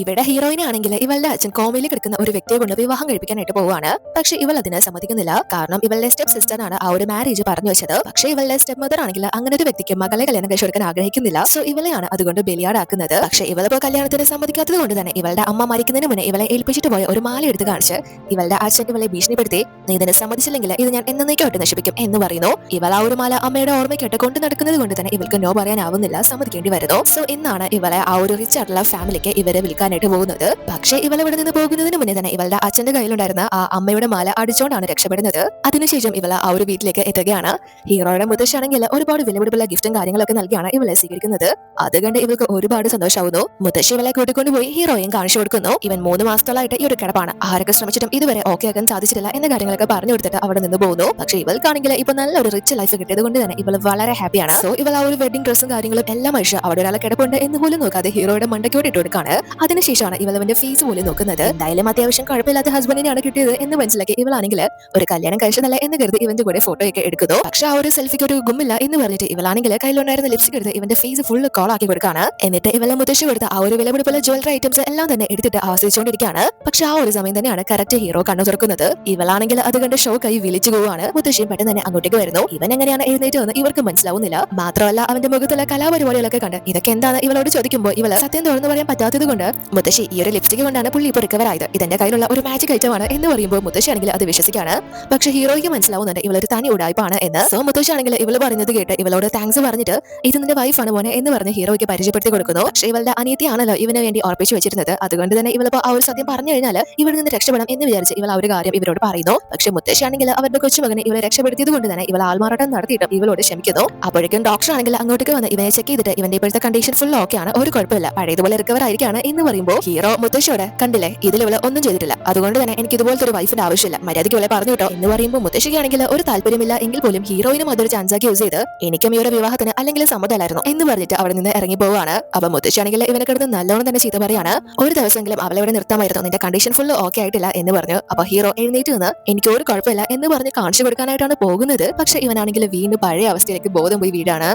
ഇവിടെ ഹീറോയിനെ ആണെങ്കിൽ ഇവളുടെ അച്ഛൻ കോമയിൽ കിടക്കുന്ന ഒരു വ്യക്തിയെ കൊണ്ട് വിവാഹം കഴിപ്പിക്കാനായിട്ട് പോവാണ് പക്ഷെ ഇവൾ അതിന് സമ്മതിക്കുന്നില്ല. കാരണം ഇവളുടെ സ്റ്റെപ്പ് സിസ്റ്റർ ആണ് ആ ഒരു മാരേജ് പറഞ്ഞു വെച്ചത്. പക്ഷെ ഇവളുടെ സ്റ്റെപ്പ് മദർ ആണെങ്കിൽ അങ്ങനെ ഒരു വ്യക്തിക്ക് മകളെ കല്യാണം കഴിച്ചു കൊടുക്കാൻ ആഗ്രഹിക്കുന്നില്ല. സോ ഇവളെയാണ് അതുകൊണ്ട് ബലിയാടാക്കുന്നത്. പക്ഷെ ഇവളിപ്പോ കല്യാണത്തിന് സമ്മതിക്കാത്തത് കൊണ്ട് തന്നെ ഇവളുടെ അമ്മ മരിക്കുന്നതിന് മുന്നേ ഇവളെ ഏൽപ്പിച്ചിട്ട് പോയ ഒരു മാല എടുത്ത് കാണിച്ച് ഇവളുടെ അച്ഛൻ ഇവളെ ഭീഷണിപ്പെടുത്തി നീ ഇതിനെ സമ്മതിച്ചില്ലെങ്കിൽ ഇത് ഞാൻ എന്നേക്കായിട്ട് നശിപ്പിക്കും എന്ന് പറയുന്നു. ഇവൾ ആ ഒരു മാല അമ്മയുടെ ഓർമ്മയ്ക്കായിട്ട് കൊണ്ട് നടക്കുന്നത് കൊണ്ട് തന്നെ ഇവൾക്ക് നോ പറയാനാവുന്നില്ല സമ്മതിക്കേണ്ടി വരുന്നു. സോ എന്നാണ് ഇവളെ ആ ഒരു റിച്ച് ആയിട്ടുള്ള ഫാമിലിക്ക് ഇവരെ വിൽക്കാനായിട്ട് പോകുന്നത്. പക്ഷേ ഇവൾ ഇവിടെ നിന്ന് പോകുന്നതിന് മുന്നേ തന്നെ ഇവളുടെ അച്ഛന്റെ കയ്യിലുണ്ടായിരുന്ന ആ അമ്മയുടെ മാല അടിച്ചുകൊണ്ടാണ് രക്ഷപ്പെടുന്നത്. അതിനുശേഷം ഇവൾ ആ ഒരു വീട്ടിലേക്ക് എത്തുകയാണ്. ഹീറോയുടെ മുത്തശ്ശാണെങ്കിൽ ഒരുപാട് വിലപിടിപ്പുള്ള ഗിഫ്റ്റും കാര്യങ്ങളൊക്കെ നൽകിയാണ് ഇവളെ സ്വീകരിക്കുന്നത്. അത് കണ്ട് ഇവൾക്ക് ഒരുപാട് സന്തോഷമാവുന്നു മുത്തശ്ശി ഇവളെ കൂട്ടിക്കൊണ്ടുപോയി ഹീറോയും കാണിച്ചു കൊടുക്കുന്നു. ഇവൻ മൂന്ന് മാസത്തോളായിട്ട് ഈ ഒരു കിടപ്പാണ്. ആരൊക്കെ ശ്രമിച്ചിട്ടും ഇതുവരെ ഓക്കെ ആക്കാൻ സാധിച്ചിട്ടില്ല എന്ന കാര്യങ്ങളൊക്കെ പറഞ്ഞു കൊടുത്തിട്ട് അവിടെ നിന്ന് പോകുന്നു. പക്ഷേ ഇവൾക്കാണെങ്കിൽ ഇപ്പൊ നല്ലൊരു റിച്ച് ലൈഫ് കിട്ടിയത് കൊണ്ട് തന്നെ ഇവൾ വളരെ ഹാപ്പിയാണ് സോ ഇവൾ ആ ഒരു വെഡിങ് ഡ്രസ്സും കാര്യങ്ങളും എല്ലാം അഴിച്ച് അവിടെ ഒരാളെ കിടപ്പുണ്ട് എന്ന് പോലും നോക്കാതെ ഹീറോയുടെ മണ്ടയ്ക്കോട്ട് ഇട്ട് കൊടുക്കാണ്. അതിനുശേഷമാണ് ഇവൾ അവന്റെ ഫീസ് പോലും നോക്കുന്നത്. എന്തായാലും അത്യാവശ്യം കുഴപ്പമില്ലാത്ത ഹസ്ബൻഡിനെയാണ് കിട്ടിയത് എന്ന് മനസ്സിലാക്കി ഇവളാണെങ്കിൽ ഒരു കല്യാണം കഴിച്ചതല്ല എന്ന് കരുതി ഇവന്റെ കൂടെ ഫോട്ടോ ഒക്കെ എടുക്കുന്നു. പക്ഷെ ആ ഒരു സെൽഫിക്ക് ഒരു ഗുമ്മില്ല എന്ന് പറഞ്ഞിട്ട് ഇവളാണെങ്കിൽ കയ്യിലുണ്ടായിരുന്ന ലിപ്സ്റ്റിക് എടുത്ത് ഇവന്റെ ഫീസ് ഫുൾ കോൾ ആക്കി കൊടുക്കാണ് എന്നിട്ട് ഇവളെ മുത്തശ്ശി കൊടുത്ത ആ ഒരു വിലപിടിപ്പുള്ള ജ്വല്ലറി ഐറ്റംസ് എല്ലാം തന്നെ എടുത്തിട്ട് ആസ്വദിച്ചുകൊണ്ടിരിക്കുകയാണ് പക്ഷെ ആ ഒരു സമയം തന്നെയാണ് കറക്റ്റ് ഹീറോ കണ്ണു തുറക്കുന്നത്. ഇവളാണെങ്കിൽ അത് കണ്ട് ഷോക്കായി വിളിച്ചു പോവാണ് മുത്തശ്ശിയും പെട്ടെന്ന് തന്നെ അങ്ങോട്ടേക്ക് വരുന്നു. ഇവൻ എങ്ങനെയാണ് എഴുന്നേറ്റ് വന്ന് ഇവർക്ക് മനസ്സിലാവുന്നില്ല. മാത്രമല്ല അവന്റെ മുഖത്തുള്ള കലാപരിപാടികളൊക്കെ കണ്ട് ഇതൊക്കെ എന്താണ് ഇവളോട് ചോദിക്കുമ്പോൾ ഇവൾ സത്യം തുറന്നു പറയാൻ പറ്റാത്തത് കൊണ്ട് മുത്തശ്ശി ഈ ഒരു ലിപ്സ്റ്റിക് കൊണ്ടാണ് പുള്ളി ഇപ്പോൾ റിക്കവർ ആയത്. ഇതെന്റെ കയ്യിലുള്ള ഒരു മാജിക് ഐറ്റമാണ് എന്ന് പറയുമ്പോൾ മുത്തശ്ശി ആണെങ്കിൽ അത് വിശ്വസിക്കാണ്. പക്ഷേ ഹീറോയ്ക്ക് മനസ്സിലാവുന്നുണ്ട് ഇവളൊരു തനി ഉടായ്പാണ് എന്ന്. സോ മുത്തശ്ശി ആണെങ്കിൽ ഇവൾ പറഞ്ഞത് കേട്ട് ഇവളോട് താങ്ക്സ് പറഞ്ഞിട്ട് ഇത് നിന്റെ വൈഫാണ് മോനെ എന്ന് പറഞ്ഞ് ഹീറോയ്ക്ക് പരിചയപ്പെടുത്തി കൊടുക്കുന്നു. പക്ഷേ ഇവളുടെ അനീതിയാണല്ലോ ഇവന് വേണ്ടി ഓർപ്പിച്ചു വെച്ചിരുന്നത്. അതുകൊണ്ട് തന്നെ ഇവളിപ്പോ ആ ഒരു സത്യം പറഞ്ഞു കഴിഞ്ഞാൽ ഇവിടെ നിന്ന് രക്ഷപ്പെടാം എന്ന് വിചാരിച്ച് ഇവൾ ആ ഒരു കാര്യം ഇവരോട് പറയുന്നു. പക്ഷേ മുത്തശ്ശി ആണെങ്കിൽ അവരുടെ കൊച്ചുമകനെ ഇവളെ രക്ഷപ്പെടുത്തിയത് കൊണ്ട് തന്നെ ഇവൾ ആൾമാറാട്ടം നടത്തിയിട്ടും ഇവളോട് ക്ഷമിക്കുന്നു. അപ്പോഴേക്കും ഡോക്ടർ ആണെങ്കിൽ അങ്ങോട്ടേക്ക് വന്ന് ഇവനെ ചെക്ക് ചെയ്തിട്ട് ഇവന്റെ ഇപ്പോഴത്തെ കണ്ടീഷൻ ഫുൾ ഓക്കെ ആണ്. ഒരു കുഴപ്പമില്ല. പഴയതുപോലെ റിക്കവർ ആയിരിക്കാണ് എന്ന് പറയുമ്പോൾ ഹീറോ മുത്തശ്ശിയോട് കണ്ടില്ലേ? ഇതിൽ ഇവൾ ഒന്നും ചെയ്തിട്ടില്ല. അതുകൊണ്ട് തന്നെ എനിക്ക് ഇതുപോലത്തെ ഒരു വൈഫിന്റെ ആവശ്യമില്ല. മര്യാദയ്ക്ക് ഇവളെ പറഞ്ഞു കേട്ടോ എന്ന് പറയുമ്പോൾ മുത്തശ്ശിക്കാണെങ്കിൽ ഒരു താല്പര്യമില്ല എങ്കിൽ പോലും ഹീറോയിനും അതൊരു ചാൻസാക്കി യൂസ് ചെയ്ത് എനിക്കും ഇവരുടെ വിവാഹത്തിന് അല്ലെങ്കിൽ സമ്മതമല്ലായിരുന്നു എന്ന് പറഞ്ഞിട്ട് അവിടെ നിന്ന് ഇറങ്ങി പോവാണ് അപ്പൊ മുത്തശ്ശിയാണെങ്കിൽ ഇവനെ കിടന്ന് നല്ലോണം തന്നെ ചീത്ത പറയാണ്. ഒരു ദിവസമെങ്കിലും അവളെ ഇവിടെ നിർത്താമായിരുന്നു. നിന്റെ കണ്ടീഷൻ ഫുൾ ഓക്കെ ആയിട്ടില്ല എന്ന് പറഞ്ഞു. അപ്പൊ ഹീറോ എഴുന്നേറ്റ് നിന്ന് എനിക്ക് ഒരു കുഴപ്പമില്ല എന്ന് പറഞ്ഞ് കാണിച്ചു കൊടുക്കാനായിട്ടാണ് പോകുന്നത്. പക്ഷെ ഇവനാണെങ്കിൽ വീണ്ടും പഴയ അവസ്ഥയിലേക്ക് ബോധം പോയി വീടാണ്